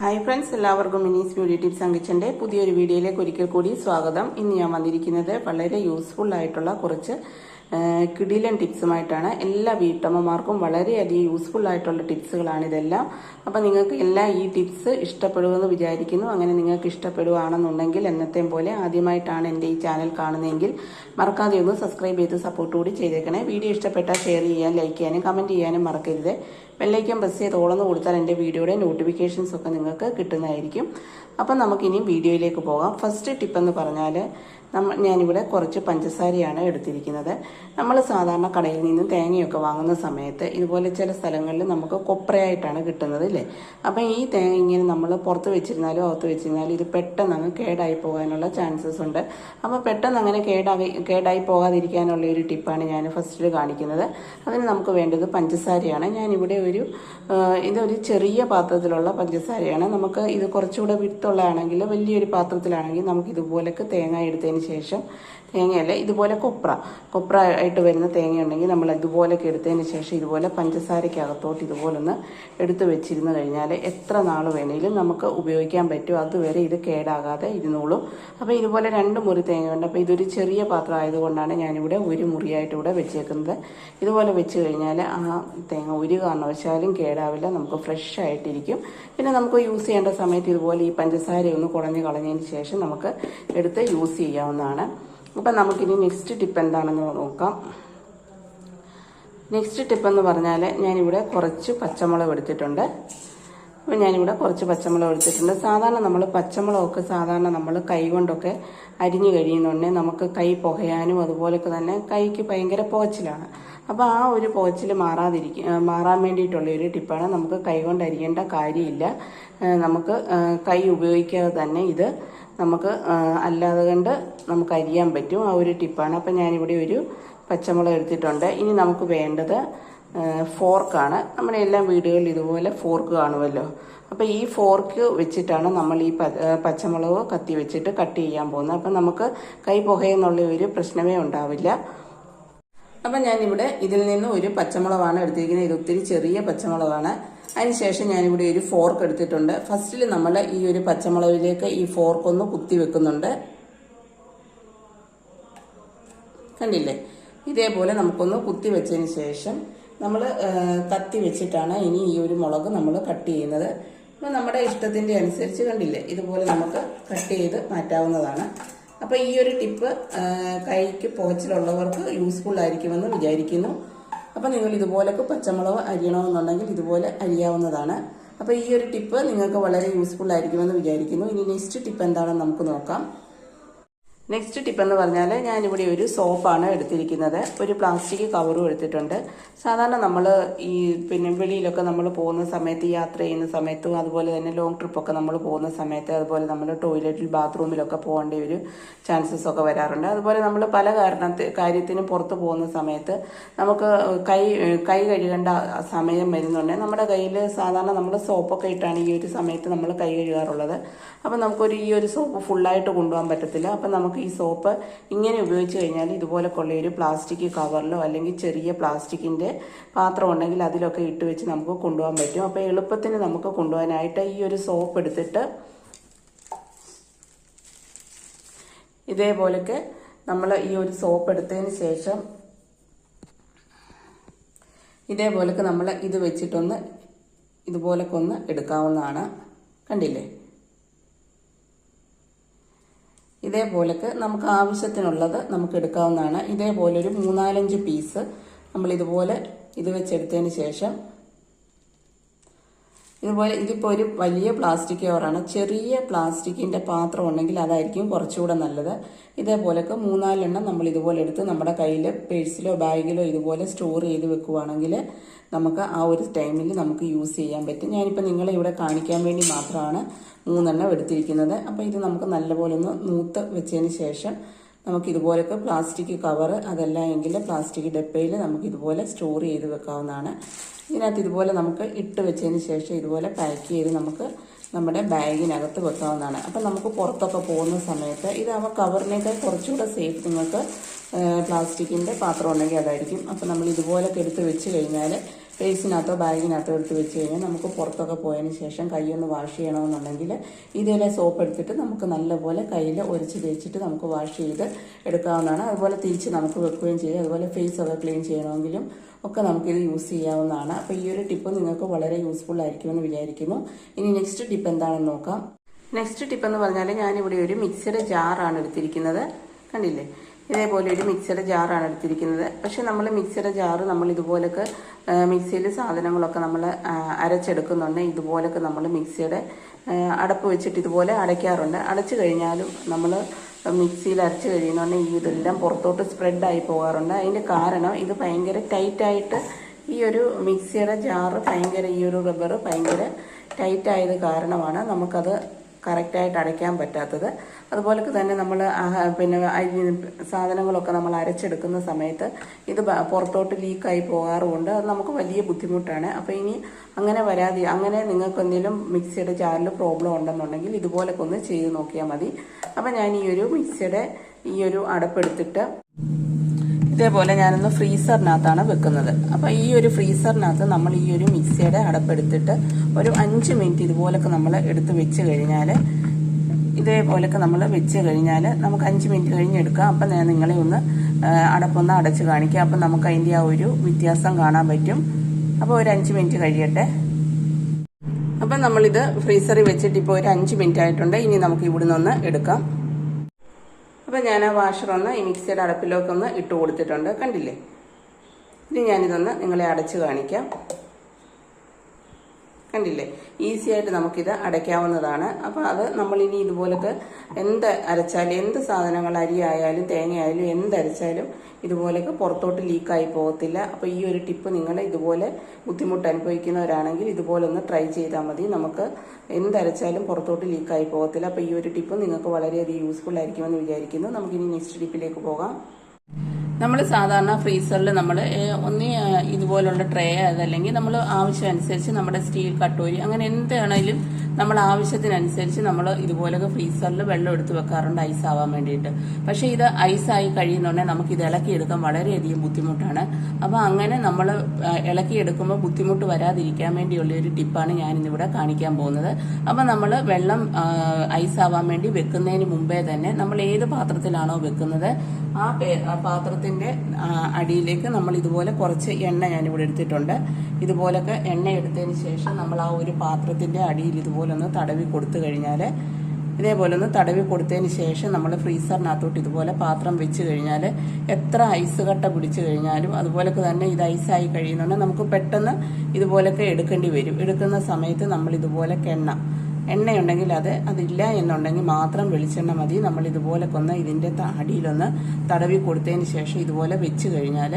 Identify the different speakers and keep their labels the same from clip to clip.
Speaker 1: Hi friends എല്ലാവർക്കും മിനീസ് beauty tips അങ്കിച്ചന്റെ പുതിയൊരു വീഡിയോയിലേക്ക് ഒരിക്കൽ കൂടി സ്വാഗതം. ഇന്ന് ഞാൻ വന്നിരിക്കുന്നത് വളരെ യൂസ്ഫുൾ ആയിട്ടുള്ള കുറച്ച് കിടിലൻ ടിപ്സുമായിട്ടാണ് എല്ലാ വീട്ടമ്മമാർക്കും വളരെയധികം യൂസ്ഫുൾ ആയിട്ടുള്ള ടിപ്സുകളാണ് ഇതെല്ലാം. അപ്പം നിങ്ങൾക്ക് എല്ലാ ഈ ടിപ്സ് ഇഷ്ടപ്പെടുമെന്ന് വിചാരിക്കുന്നു. അങ്ങനെ നിങ്ങൾക്ക് ഇഷ്ടപ്പെടുകയാണെന്നുണ്ടെങ്കിൽ എന്നത്തെയും പോലെ ആദ്യമായിട്ടാണ് എന്റെ ഈ ചാനൽ കാണുന്നതെങ്കിൽ മറക്കാതെ ഒന്ന് സബ്സ്ക്രൈബ് ചെയ്ത് സപ്പോർട്ട് കൂടി ചെയ്തേക്കണേ. വീഡിയോ ഇഷ്ടപ്പെട്ടാൽ ഷെയർ ചെയ്യാൻ ലൈക്ക് ചെയ്യാനും കമന്റ് ചെയ്യാനും മറക്കരുത്. വെള്ളയ്ക്കാൻ പ്രസ് ചെയ്ത് ഓളന്ന് കൊടുത്താൽ എന്റെ വീഡിയോയുടെ നോട്ടിഫിക്കേഷൻസ് ഒക്കെ നിങ്ങൾക്ക് കിട്ടുന്നതായിരിക്കും. അപ്പം നമുക്കിനി വീഡിയോയിലേക്ക് പോകാം. ഫസ്റ്റ് ടിപ്പെന്ന് പറഞ്ഞാൽ നമ്മ ഞാനിവിടെ കുറച്ച് പഞ്ചസാരയാണ് എടുത്തിരിക്കുന്നത്. നമ്മൾ സാധാരണ കടയിൽ നിന്ന് തേങ്ങയൊക്കെ വാങ്ങുന്ന സമയത്ത് ഇതുപോലെ ചില സ്ഥലങ്ങളിൽ നമുക്ക് കൊപ്രയായിട്ടാണ് കിട്ടുന്നത് അല്ലേ? അപ്പം ഈ തേങ്ങ ഇങ്ങനെ നമ്മൾ പുറത്ത് വെച്ചിരുന്നാലും അകത്ത് വെച്ചിരുന്നാലും ഇത് പെട്ടെന്ന് അങ്ങ് കേടായി പോകാനുള്ള ചാൻസസ് ഉണ്ട്. അപ്പോൾ പെട്ടെന്ന് അങ്ങനെ കേടായി കേടായി പോകാതിരിക്കാനുള്ള ഒരു ടിപ്പാണ് ഞാൻ ഫസ്റ്റിൽ കാണിക്കുന്നത്. അതിന് നമുക്ക് വേണ്ടത് പഞ്ചസാരയാണ്. ഞാനിവിടെ ഒരു ഇതൊരു ചെറിയ പാത്രത്തിലുള്ള പഞ്ചസാരയാണ്. നമുക്ക് ഇത് കുറച്ചുകൂടെ വിട്ടുള്ളതാണെങ്കിൽ വലിയൊരു പാത്രത്തിലാണെങ്കിൽ നമുക്ക് ഇതുപോലൊക്കെ തേങ്ങ എടുത്തതിന് ശേഷം തേങ്ങയല്ല? ഇതുപോലെ കൊപ്ര. കൊപ്ര ആയിട്ട് വരുന്ന തേങ്ങ ഉണ്ടെങ്കിൽ നമ്മൾ ഇതുപോലൊക്കെ എടുത്തതിന് ശേഷം ഇതുപോലെ പഞ്ചസാരയ്ക്കകത്തോട്ട് ഇതുപോലൊന്ന് എടുത്തു വെച്ചിരുന്നു കഴിഞ്ഞാൽ എത്ര നാൾ വേണേലും നമുക്ക് ഉപയോഗിക്കാൻ പറ്റും. അതുവരെ ഇത് കേടാകാതെ ഇരുന്നോളും. അപ്പോൾ ഇതുപോലെ രണ്ട് മുറി തേങ്ങയുണ്ട്. അപ്പോൾ ഇതൊരു ചെറിയ പാത്രം ആയതുകൊണ്ടാണ് ഞാനിവിടെ ഒരു മുറിയായിട്ട് ഇവിടെ വെച്ചേക്കുന്നത്. ഇതുപോലെ വെച്ച് കഴിഞ്ഞാൽ ആ തേങ്ങ ഒരു കാരണവശാലും കേടാവില്ല. നമുക്ക് ഫ്രഷ് ആയിട്ടിരിക്കും. പിന്നെ നമുക്ക് യൂസ് ചെയ്യേണ്ട സമയത്ത് ഇതുപോലെ ഈ പഞ്ചസാര ഒന്ന് കുടഞ്ഞ് കളഞ്ഞതിന് ശേഷം നമുക്ക് എടുത്ത് യൂസ് ചെയ്യാവുന്നതാണ്. അപ്പം നമുക്കിനി നെക്സ്റ്റ് ടിപ്പ് എന്താണെന്ന് നോക്കാം. നെക്സ്റ്റ് ടിപ്പ് എന്ന് പറഞ്ഞാൽ ഞാനിവിടെ കുറച്ച് പച്ചമുളക് എടുത്തിട്ടുണ്ട്. അപ്പോൾ ഞാനിവിടെ കുറച്ച് പച്ചമുളക് എടുത്തിട്ടുണ്ട്. സാധാരണ നമ്മൾ പച്ചമുളകൊക്കെ സാധാരണ നമ്മൾ കൈ കൊണ്ടൊക്കെ അരിഞ്ഞു കഴിയുന്നുണ്ടെങ്കിൽ നമുക്ക് കൈ പുകയാനും അതുപോലൊക്കെ തന്നെ കൈക്ക് ഭയങ്കര പോച്ചിലാണ്. അപ്പോൾ ആ ഒരു പോച്ചിൽ മാറാതിരിക്കും മാറാൻ വേണ്ടിയിട്ടുള്ള ഒരു ടിപ്പാണ് നമുക്ക് കൈ കൊണ്ട് അരിയേണ്ട കാര്യമില്ല. നമുക്ക് കൈ ഉപയോഗിക്കാതെ തന്നെ ഇത് നമുക്ക് അല്ലാതെ കണ്ട് നമുക്ക് അരിയാൻ പറ്റും. ആ ഒരു ടിപ്പാണ്. അപ്പം ഞാനിവിടെ ഒരു പച്ചമുളക് എടുത്തിട്ടുണ്ട്. ഇനി നമുക്ക് വേണ്ടത് ഫോർക്കാണ്. നമ്മുടെ എല്ലാ വീടുകളിൽ ഇതുപോലെ ഫോർക്ക് കാണുമല്ലോ. അപ്പോൾ ഈ ഫോർക്ക് വെച്ചിട്ടാണ് നമ്മൾ ഈ പച്ചമുളക് കത്തി വെച്ചിട്ട് കട്ട് ചെയ്യാൻ പോകുന്നത്. അപ്പം നമുക്ക് കൈ പുകയെന്നുള്ള ഒരു പ്രശ്നമേ ഉണ്ടാവില്ല. അപ്പം ഞാനിവിടെ ഇതിൽ നിന്ന് ഒരു പച്ചമുളകാണ് എടുത്തിരിക്കുന്നത്. ഇത് ഒത്തിരി ചെറിയ പച്ചമുളകാണ്. അതിനുശേഷം ഞാനിവിടെ ഒരു ഫോർക്ക് എടുത്തിട്ടുണ്ട്. ഫസ്റ്റിൽ നമ്മൾ ഈ ഒരു പച്ചമുളകിലേക്ക് ഈ ഫോർക്ക് ഒന്ന് കുത്തി വെക്കുന്നുണ്ട്. കണ്ടില്ലേ? ഇതേപോലെ നമുക്കൊന്ന് കുത്തി വെച്ചതിന് ശേഷം നമ്മൾ കത്തി വെച്ചിട്ടാണ് ഇനി ഈ ഒരു മുളക് നമ്മൾ കട്ട് ചെയ്യുന്നത്. അപ്പോൾ നമ്മുടെ ഇഷ്ടത്തിന്റെ അനുസരിച്ച് കണ്ടില്ലേ? ഇതുപോലെ നമുക്ക് കട്ട് ചെയ്ത് മാറ്റാവുന്നതാണ്. അപ്പോൾ ഈ ഒരു ടിപ്പ് കൈക്ക് പോച്ചിലുള്ളവർക്ക് യൂസ്ഫുൾ ആയിരിക്കുമെന്ന് വിചാരിക്കുന്നു. അപ്പോൾ നിങ്ങൾ ഇതുപോലൊക്കെ പച്ചമുളക് അരിയണമെന്നുണ്ടെങ്കിൽ ഇതുപോലെ അരിയാവുന്നതാണ്. അപ്പോൾ ഈ ഒരു ടിപ്പ് നിങ്ങൾക്ക് വളരെ യൂസ്ഫുൾ ആയിരിക്കുമെന്ന് വിചാരിക്കുന്നു. ഇനി നെക്സ്റ്റ് ടിപ്പ് എന്താണെന്ന് നമുക്ക് നോക്കാം. നെക്സ്റ്റ് ടിപ്പ് എന്ന് പറഞ്ഞാൽ ഞാനിവിടെ ഒരു സോഫാണ് എടുത്തിരിക്കുന്നത്. ഒരു പ്ലാസ്റ്റിക് കവറും എടുത്തിട്ടുണ്ട്. സാധാരണ നമ്മൾ ഈ പിന്നെ വെളിയിലൊക്കെ നമ്മൾ പോകുന്ന സമയത്ത് യാത്ര ചെയ്യുന്ന സമയത്തും അതുപോലെ തന്നെ ലോങ് ട്രിപ്പൊക്കെ നമ്മൾ പോകുന്ന സമയത്ത് അതുപോലെ നമ്മൾ ടോയ്ലറ്റിൽ ബാത്റൂമിലൊക്കെ പോകേണ്ട ഒരു ചാൻസസ് ഒക്കെ വരാറുണ്ട്. അതുപോലെ നമ്മൾ പല കാരണത്തി കാര്യത്തിനും പുറത്ത് പോകുന്ന സമയത്ത് നമുക്ക് കൈ കൈ കഴുകേണ്ട സമയം വരുന്നുണ്ട്. നമ്മുടെ കയ്യിൽ സാധാരണ നമ്മൾ സോപ്പൊക്കെ ഇട്ടാണ് ഈ ഒരു സമയത്ത് നമ്മൾ കൈ കഴുകാറുള്ളത്. അപ്പം നമുക്കൊരു ഈ ഒരു സോപ്പ് ഫുള്ളായിട്ട് കൊണ്ടുപോകാൻ പറ്റത്തില്ല. അപ്പം നമുക്ക് ഈ സോപ്പ് ഇങ്ങനെ ഉപയോഗിച്ച് കഴിഞ്ഞാൽ ഇതുപോലെ ഒരു പ്ലാസ്റ്റിക് കവറിലോ അല്ലെങ്കിൽ ചെറിയ പ്ലാസ്റ്റിക്കിന്റെ പാത്രം ഉണ്ടെങ്കിൽ അതിലൊക്കെ ഇട്ട് വെച്ച് നമുക്ക് കൊണ്ടുപോകാൻ പറ്റും. അപ്പോൾ എളുപ്പത്തിന് നമുക്ക് കൊണ്ടുപോകാനായിട്ട് ഈ ഒരു സോപ്പ് എടുത്തിട്ട് ഇതേപോലൊക്കെ നമ്മൾ ഈ ഒരു സോപ്പ് എടുത്തതിന് ശേഷം ഇതേപോലൊക്കെ നമ്മൾ ഇത് വെച്ചിട്ടൊന്ന് ഇതുപോലൊക്കെ ഒന്ന് എടുക്കാവുന്നതാണ്. കണ്ടില്ലേ? ഇതേപോലൊക്കെ നമുക്ക് ആവശ്യത്തിനുള്ളത് നമുക്ക് എടുക്കാവുന്നതാണ്. ഇതേപോലെ ഒരു മൂന്നാലഞ്ച് പീസ് നമ്മൾ ഇതുപോലെ ഇത് വെച്ചെടുത്തതിന് ശേഷം ഇതുപോലെ ഇതിപ്പോൾ ഒരു വലിയ പ്ലാസ്റ്റിക് കവറാണ്. ചെറിയ പ്ലാസ്റ്റിക്കിന്റെ പാത്രം ഉണ്ടെങ്കിൽ അതായിരിക്കും കുറച്ചുകൂടെ നല്ലത്. ഇതേപോലൊക്കെ മൂന്നാലെണ്ണം നമ്മൾ ഇതുപോലെ എടുത്ത് നമ്മുടെ കയ്യിൽ പേഴ്സിലോ ബാഗിലോ ഇതുപോലെ സ്റ്റോർ ചെയ്ത് വെക്കുവാണെങ്കിൽ നമുക്ക് ആ ഒരു ടൈമിൽ നമുക്ക് യൂസ് ചെയ്യാൻ പറ്റും. ഞാനിപ്പോൾ നിങ്ങളെ ഇവിടെ കാണിക്കാൻ വേണ്ടി മാത്രമാണ് മൂന്നെണ്ണം എടുത്തിരിക്കുന്നത്. അപ്പോൾ ഇത് നമുക്ക് നല്ലപോലെ ഒന്ന് നൂത്ത് വെച്ചതിന് ശേഷം നമുക്ക് ഇതുപോലൊക്കെ പ്ലാസ്റ്റിക് കവർ അതല്ല എങ്കിൽ പ്ലാസ്റ്റിക് ഡപ്പയിൽ നമുക്ക് ഇതുപോലെ സ്റ്റോർ ചെയ്ത് വെക്കാവുന്നതാണ്. ഇതിനകത്ത് ഇതുപോലെ നമുക്ക് ഇട്ട് വെച്ചതിന് ശേഷം ഇതുപോലെ പാക്ക് ചെയ്ത് നമുക്ക് നമ്മുടെ ബാഗിനകത്ത് വെക്കാവുന്നതാണ്. അപ്പം നമുക്ക് പുറത്തൊക്കെ പോകുന്ന സമയത്ത് ആ കവറിനേക്കാൾ കുറച്ചുകൂടെ സേഫ് നിങ്ങൾക്ക് പ്ലാസ്റ്റിക്കിന്റെ പാത്രം ഉണ്ടെങ്കിൽ അതായിരിക്കും. അപ്പം നമ്മൾ ഇതുപോലൊക്കെ എടുത്ത് വെച്ച് കഴിഞ്ഞാൽ പേഴ്സിനകത്തോ ബാഗിനകത്തോ എടുത്ത് വെച്ച് കഴിഞ്ഞാൽ നമുക്ക് പുറത്തൊക്കെ പോയതിന് ശേഷം കൈയൊന്ന് വാഷ് ചെയ്യണമെന്നുണ്ടെങ്കിൽ ഇതിലെ സോപ്പ് എടുത്തിട്ട് നമുക്ക് നല്ലപോലെ കയ്യിൽ ഒരിച്ച് തേച്ചിട്ട് നമുക്ക് വാഷ് ചെയ്ത് എടുക്കാവുന്നതാണ്. അതുപോലെ തിരിച്ച് നമുക്ക് വെക്കുകയും ചെയ്യും. അതുപോലെ ഫേസ് ഒക്കെ ക്ലീൻ ചെയ്യണമെങ്കിലും ഒക്കെ നമുക്കിത് യൂസ് ചെയ്യാവുന്നതാണ്. അപ്പോൾ ഈ ഒരു ടിപ്പ് നിങ്ങൾക്ക് വളരെ യൂസ്ഫുൾ ആയിരിക്കുമെന്ന് വിചാരിക്കുന്നു. ഇനി നെക്സ്റ്റ് ടിപ്പ് എന്താണെന്ന് നോക്കാം. നെക്സ്റ്റ് ടിപ്പ് എന്ന് പറഞ്ഞാൽ ഞാനിവിടെ ഒരു മിക്സഡ് ജാറാണ് എടുത്തിരിക്കുന്നത്. കണ്ടില്ലേ? ഇതേപോലെ ഒരു മിക്സിയുടെ ജാറാണ് എടുത്തിരിക്കുന്നത്. പക്ഷെ നമ്മൾ മിക്സിയുടെ ജാറ് നമ്മൾ ഇതുപോലൊക്കെ മിക്സിയിൽ സാധനങ്ങളൊക്കെ നമ്മൾ അരച്ചെടുക്കുന്നുണ്ട്. ഇതുപോലൊക്കെ നമ്മൾ മിക്സിയുടെ അടപ്പ് വെച്ചിട്ട് ഇതുപോലെ അടയ്ക്കാറുണ്ട്. അടച്ചു കഴിഞ്ഞാലും നമ്മൾ മിക്സിയിൽ അരച്ച് കഴിയുന്നുണ്ടെങ്കിൽ ഇതെല്ലാം പുറത്തോട്ട് സ്പ്രെഡായി പോകാറുണ്ട്. അതിന്റെ കാരണം ഇത് ഭയങ്കര ടൈറ്റായിട്ട് ഈ ഒരു മിക്സിയുടെ ജാറ് ഭയങ്കര ഈ ഒരു റബ്ബർ ഭയങ്കര ടൈറ്റായത് കാരണമാണ് നമുക്കത് കറക്റ്റായിട്ട് അടയ്ക്കാൻ പറ്റാത്തത്. അതുപോലെ തന്നെ നമ്മൾ പിന്നെ സാധനങ്ങളൊക്കെ നമ്മൾ അരച്ചെടുക്കുന്ന സമയത്ത് ഇത് പുറത്തോട്ട് ലീക്കായി പോകാറുമുണ്ട്. അത് നമുക്ക് വലിയ ബുദ്ധിമുട്ടാണ്. അപ്പോൾ ഇനി അങ്ങനെ വരാതെ അങ്ങനെ നിങ്ങൾക്ക് എന്തെങ്കിലും മിക്സിയുടെ ജാറിൽ പ്രോബ്ലം ഉണ്ടെന്നുണ്ടെങ്കിൽ ഇതുപോലൊക്കെ ഒന്ന് ചെയ്ത് നോക്കിയാൽ മതി. അപ്പോൾ ഞാൻ ഈ ഒരു മിക്സിയുടെ ഈ ഒരു അടപ്പെടുത്തിട്ട് ഇതേപോലെ ഞാനൊന്ന് ഫ്രീസറിനകത്താണ് വെക്കുന്നത്. അപ്പോൾ ഈ ഒരു ഫ്രീസറിനകത്ത് നമ്മൾ ഈ ഒരു മിക്സിയുടെ അടപ്പെടുത്തിട്ട് ഒരു അഞ്ച് മിനിറ്റ് ഇതുപോലൊക്കെ നമ്മൾ എടുത്ത് വെച്ച് കഴിഞ്ഞാൽ ഇതേപോലൊക്കെ നമ്മൾ വെച്ച് കഴിഞ്ഞാൽ നമുക്ക് അഞ്ച് മിനിറ്റ് കഴിഞ്ഞ് എടുക്കാം അപ്പം ഞാൻ നിങ്ങളെ ഒന്ന് അടപ്പൊന്ന് അടച്ച് കാണിക്കാം. അപ്പം നമുക്ക് അതിന്റെ ആ ഒരു വ്യത്യാസം കാണാൻ പറ്റും. അപ്പോൾ ഒരു അഞ്ച് മിനിറ്റ് കഴിയട്ടെ. അപ്പം നമ്മളിത് ഫ്രീസറിൽ വെച്ചിട്ട് ഇപ്പോൾ ഒരു അഞ്ച് മിനിറ്റ് ആയിട്ടുണ്ട്. ഇനി നമുക്ക് ഇവിടുന്ന് എടുക്കാം. അപ്പം ഞാൻ ആ വാഷർ ഒന്ന് ഈ മിക്സിയുടെ അടപ്പിലേക്കൊന്ന് ഇട്ട് കൊടുത്തിട്ടുണ്ട്. കണ്ടില്ലേ? ഇനി ഞാനിതൊന്ന് നിങ്ങളെ അടച്ച് കാണിക്കാം. കണ്ടില്ലേ? ഈസി ആയിട്ട് നമുക്കിത് അടയ്ക്കാവുന്നതാണ്. അപ്പോൾ അത് നമ്മളിനി ഇതുപോലൊക്കെ എന്ത് അരച്ചാലും എന്ത് സാധനങ്ങൾ അരി ആയാലും തേങ്ങ ആയാലും എന്ത് അരച്ചാലും ഇതുപോലൊക്കെ പുറത്തോട്ട് ലീക്കായി പോകത്തില്ല. അപ്പോൾ ഈ ഒരു ടിപ്പ് നിങ്ങൾ ഇതുപോലെ ബുദ്ധിമുട്ട് അനുഭവിക്കുന്നവരാണെങ്കിൽ ഇതുപോലെ ഒന്ന് ട്രൈ ചെയ്താൽ മതി. നമുക്ക് എന്തരച്ചാലും പുറത്തോട്ട് ലീക്കായി പോകത്തില്ല. അപ്പോൾ ഈ ഒരു ടിപ്പ് നിങ്ങൾക്ക് വളരെയധികം യൂസ്ഫുൾ ആയിരിക്കുമെന്ന് വിചാരിക്കുന്നു. നമുക്കിനി നെക്സ്റ്റ് ടിപ്പിലേക്ക് പോകാം. നമ്മൾ സാധാരണ ഫ്രീസറിൽ നമ്മൾ ഒന്ന് ഇതുപോലുള്ള ട്രേ അതല്ലെങ്കിൽ നമ്മൾ ആവശ്യം അനുസരിച്ച് നമ്മുടെ സ്റ്റീൽ കട്ടോരി അങ്ങനെ എന്താണേലും നമ്മൾ ആവശ്യത്തിനനുസരിച്ച് നമ്മൾ ഇതുപോലൊക്കെ ഫ്രീസറിൽ വെള്ളം എടുത്ത് വെക്കാറുണ്ട് ഐസ് ആവാൻ വേണ്ടിയിട്ട്. പക്ഷേ ഇത് ഐസായി കഴിയുന്നുണ്ടെങ്കിൽ നമുക്ക് ഇത് ഇളക്കിയെടുക്കാൻ വളരെയധികം ബുദ്ധിമുട്ടാണ്. അപ്പോൾ അങ്ങനെ നമ്മൾ ഇളക്കിയെടുക്കുമ്പോൾ ബുദ്ധിമുട്ട് വരാതിരിക്കാൻ വേണ്ടിയുള്ള ഒരു ടിപ്പാണ് ഞാൻ ഇന്നിവിടെ കാണിക്കാൻ പോകുന്നത്. അപ്പോൾ നമ്മൾ വെള്ളം ഐസ് ആവാൻ വേണ്ടി വെക്കുന്നതിന് മുമ്പേ തന്നെ നമ്മൾ ഏത് പാത്രത്തിലാണോ വെക്കുന്നത് ആ പേ- ആ പാത്രത്തിന്റെ അടിയിലേക്ക് നമ്മൾ ഇതുപോലെ കുറച്ച് എണ്ണ ഞാനിവിടെ എടുത്തിട്ടുണ്ട്. ഇതുപോലൊക്കെ എണ്ണ എടുത്തതിന് ശേഷം നമ്മൾ ആ ഒരു പാത്രത്തിന്റെ അടിയിൽ ഇതുപോലെ ഒന്ന് തടവി കൊടുത്തു കഴിഞ്ഞാൽ ഇതേപോലെ ഒന്ന് തടവി കൊടുത്തതിന് ശേഷം നമ്മൾ ഫ്രീസറിനകത്തോട്ട് ഇതുപോലെ പാത്രം വെച്ച് കഴിഞ്ഞാൽ എത്ര ഐസ് കട്ട പിടിച്ചു കഴിഞ്ഞാലും അതുപോലൊക്കെ തന്നെ ഇത് ഐസായി കഴിയുന്നുണ്ട് നമുക്ക് പെട്ടെന്ന് ഇതുപോലൊക്കെ എടുക്കേണ്ടി വരും. എടുക്കുന്ന സമയത്ത് നമ്മൾ ഇതുപോലെ എണ്ണ എണ്ണയുണ്ടെങ്കിൽ അത് അതില്ല എന്നുണ്ടെങ്കിൽ മാത്രം വെളിച്ചെണ്ണ മതി. നമ്മൾ ഇതുപോലെ കൊന്ന് ഇതിന്റെ അടിയിലൊന്ന് തടവി കൊടുത്തതിന് ശേഷം ഇതുപോലെ വെച്ച് കഴിഞ്ഞാൽ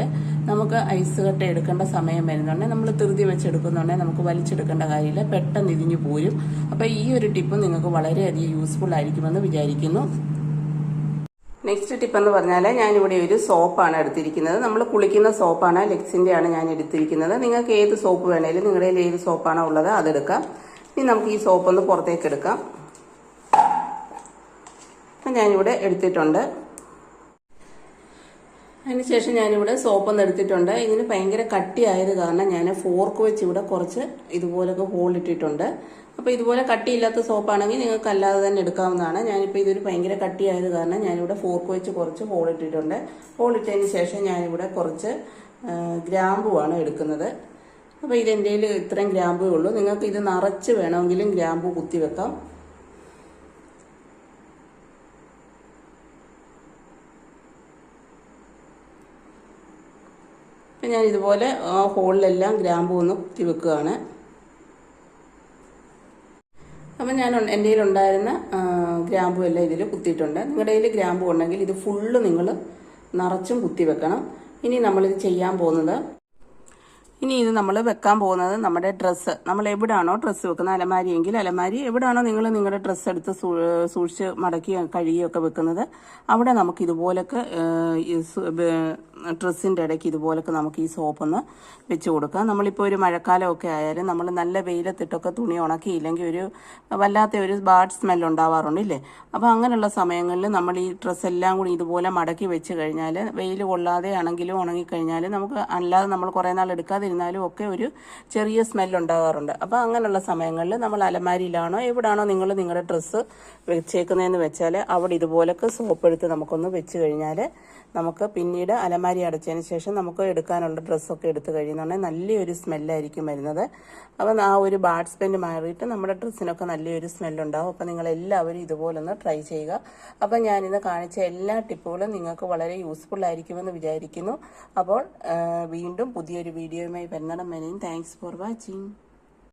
Speaker 1: നമുക്ക് ഐസ് കട്ട എടുക്കേണ്ട സമയം വരുന്നുണ്ടെങ്കിൽ നമ്മൾ ധൃതി വെച്ചെടുക്കുന്നുണ്ടെങ്കിൽ നമുക്ക് വലിച്ചെടുക്കേണ്ട കാര്യമില്ല. പെട്ടെന്ന് ഇതിഞ്ഞു പോരും. അപ്പോൾ ഈ ഒരു ടിപ്പ് നിങ്ങൾക്ക് വളരെയധികം യൂസ്ഫുൾ ആയിരിക്കുമെന്ന് വിചാരിക്കുന്നു. നെക്സ്റ്റ് ടിപ്പ് എന്ന് പറഞ്ഞാൽ ഞാനിവിടെ ഒരു സോപ്പാണ് എടുത്തിരിക്കുന്നത്. നമ്മൾ കുളിക്കുന്ന സോപ്പാണ് ലെക്സിന്റെ ആണ് ഞാൻ എടുത്തിരിക്കുന്നത്. നിങ്ങൾക്ക് ഏത് സോപ്പ് വേണേലും നിങ്ങളുടെ ഏത് സോപ്പാണോ ഉള്ളത് അതെടുക്കാം. ഇനി നമുക്ക് ഈ സോപ്പ് ഒന്ന് പുറത്തേക്ക് എടുക്കാം. അപ്പം ഞാനിവിടെ എടുത്തിട്ടുണ്ട്. അതിനുശേഷം ഞാനിവിടെ സോപ്പൊന്ന് എടുത്തിട്ടുണ്ട്. ഇതിന് ഭയങ്കര കട്ടിയായത് കാരണം ഞാൻ ഫോർക്ക് വെച്ച് ഇവിടെ കുറച്ച് ഇതുപോലൊക്കെ ഹോൾ ഇട്ടിട്ടുണ്ട്. അപ്പോൾ ഇതുപോലെ കട്ടിയില്ലാത്ത സോപ്പാണെങ്കിൽ നിങ്ങൾക്ക് അല്ലാതെ തന്നെ എടുക്കാവുന്നതാണ്. ഞാനിപ്പോൾ ഇതൊരു ഭയങ്കര കട്ടിയായത് കാരണം ഞാനിവിടെ ഫോർക്ക് വെച്ച് കുറച്ച് ഹോൾ ഇട്ടിട്ടുണ്ട്. ഹോൾ ഇട്ടതിന് ശേഷം ഞാനിവിടെ കുറച്ച് ഗ്രാമ്പുവാണ് എടുക്കുന്നത്. അപ്പോൾ കയ്യിൽ ഇത്രയും ഗ്രാമ്പേ ഉള്ളൂ. നിങ്ങൾക്ക് ഇത് നിറച്ച് വേണമെങ്കിലും ഗ്രാമ്പു കുത്തി വെക്കാം. ഞാൻ ഇതുപോലെ ഹോളിലെല്ലാം ഗ്രാമ്പു ഒന്ന് കുത്തി വെക്കുകയാണ്. അപ്പം ഞാൻ എന്റെ കയ്യിലുണ്ടായിരുന്ന ഗ്രാമ്പു എല്ലാം ഇതിൽ കുത്തിയിട്ടുണ്ട്. നിങ്ങളുടെ കയ്യിൽ ഗ്രാമ്പു ഉണ്ടെങ്കിൽ ഇത് ഫുള്ള് നിങ്ങൾ നിറച്ചും കുത്തി വെക്കണം. ഇനി നമ്മളിത് ചെയ്യാൻ പോകുന്നത് ഇനി ഇത് നമ്മൾ വെക്കാൻ പോകുന്നത് നമ്മുടെ ഡ്രസ്സ് നമ്മൾ എവിടെയാണോ ഡ്രസ്സ് വെക്കുന്നത് അലമാരി എങ്കിൽ അലമാരി എവിടെയാണോ നിങ്ങൾ നിങ്ങളുടെ ഡ്രസ്സ് എടുത്ത് സൂക്ഷിച്ച് മടക്കി കഴുകിയൊക്കെ വെക്കുന്നത് അവിടെ നമുക്ക് ഇതുപോലൊക്കെ ഡ്രസ്സിന്റെ ഇടയ്ക്ക് ഇതുപോലൊക്കെ നമുക്ക് ഈ സോപ്പൊന്ന് വെച്ച് കൊടുക്കാം. നമ്മളിപ്പോൾ ഒരു മഴക്കാലമൊക്കെ ആയാലും നമ്മൾ നല്ല വെയിലത്തിട്ടൊക്കെ തുണി ഉണക്കിയില്ലെങ്കിൽ ഒരു വല്ലാത്ത ഒരു ബാഡ് സ്മെൽ ഉണ്ടാവാറുണ്ട് ഇല്ലേ? അപ്പോൾ അങ്ങനെയുള്ള സമയങ്ങളിൽ നമ്മൾ ഈ ഡ്രസ്സ് എല്ലാം കൂടി ഇതുപോലെ മടക്കി വെച്ച് കഴിഞ്ഞാൽ വെയിൽ കൊള്ളാതെ ആണെങ്കിലും ഉണങ്ങിക്കഴിഞ്ഞാൽ നമുക്ക് അല്ലാതെ നമ്മൾ കുറേ നാൾ എടുക്കാതിരുന്ന വെക്കാതിരുന്നാലും ഒക്കെ ഒരു ചെറിയ സ്മെൽ ഉണ്ടാകാറുണ്ട് അപ്പോൾ അങ്ങനെയുള്ള സമയങ്ങളിൽ നമ്മൾ അലമാരിയിലാണോ എവിടാണോ നിങ്ങൾ നിങ്ങളുടെ ഡ്രസ്സ് വെച്ചേക്കുന്നതെന്ന് വെച്ചാൽ അവിടെ ഇതുപോലൊക്കെ സോപ്പ് എടുത്ത് നമുക്കൊന്ന് വെച്ച് കഴിഞ്ഞാൽ നമുക്ക് പിന്നീട് അലമാരി അടച്ചതിന് ശേഷം നമുക്ക് എടുക്കാനുള്ള ഡ്രസ്സൊക്കെ എടുത്ത് കഴിയുന്നുണ്ടെങ്കിൽ നല്ലൊരു സ്മെല്ലായിരിക്കും വരുന്നത്. അപ്പം ആ ഒരു ബാഡ് സ്മെല്ല് മാറിയിട്ട് നമ്മുടെ ഡ്രസ്സിനൊക്കെ നല്ലൊരു സ്മെല്ലുണ്ടാവും. അപ്പം നിങ്ങൾ എല്ലാവരും ഇതുപോലൊന്ന് ട്രൈ ചെയ്യുക. അപ്പം ഞാനിന്ന് കാണിച്ച എല്ലാ ടിപ്പുകളും നിങ്ങൾക്ക് വളരെ യൂസ്ഫുൾ ആയിരിക്കുമെന്ന് വിചാരിക്കുന്നു. അപ്പോൾ വീണ്ടും പുതിയൊരു വീഡിയോയുമായി വരുന്നിടം വരെയും താങ്ക്സ് ഫോർ വാച്ചിങ്